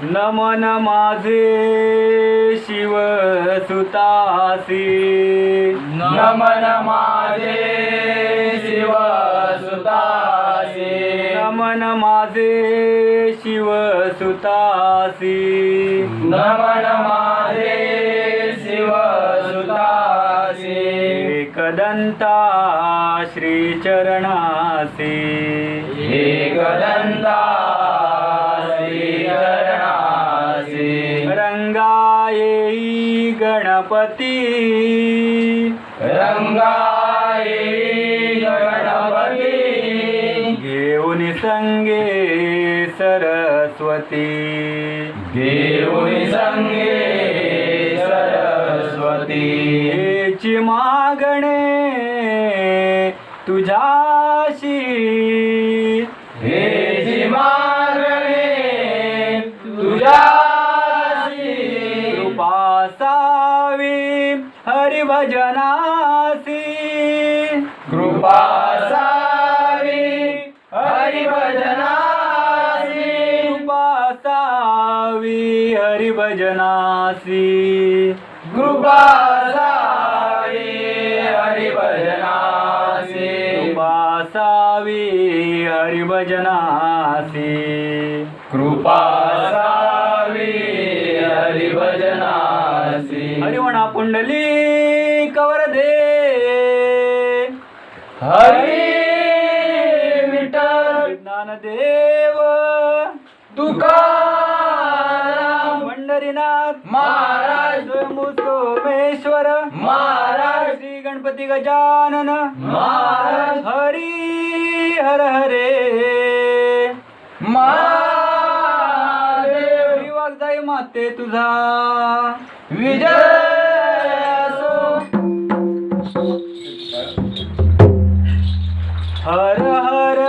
नमन माझे शिव सुतासी. नमन माझे शिव सुतासी. नमन माझे शिव सुतासी. नमन माझे एकदंता श्रीचरणासी एकदंता श्रीचरणासी रंगाये गणपती। रंगाई गणपती। घेऊन संगे सरस्वती। देऊनी संगे हेची मागणे तुझ्याशी. हे मागणे तुझ्याशी. हरिभजनासी. कृपा सावी हरिभजनासी. कृपा सावी हरिभजनासी. कृपा हरिभजनासी। कृपा हरिभजनासी। हरिवणा पुंडली कवर दे हरी विठ्ठल ज्ञानदेव। तुकाराम। पंढरीनाथ महाराज। सोमेश्वर। महाराज। श्री गणपती गजानन। महाराज। हरी हर हरे. महादेव वागदाई माते तुझा. विजय हर हर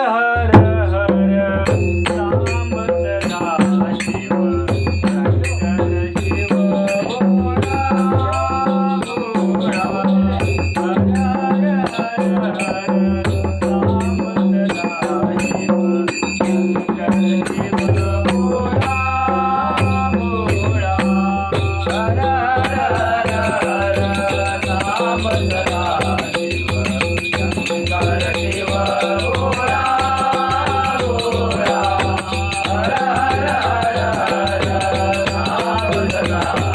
Bye.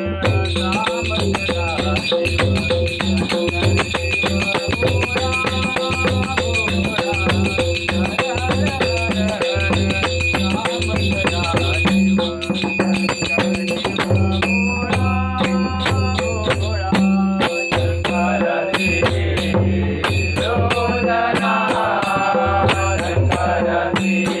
Hare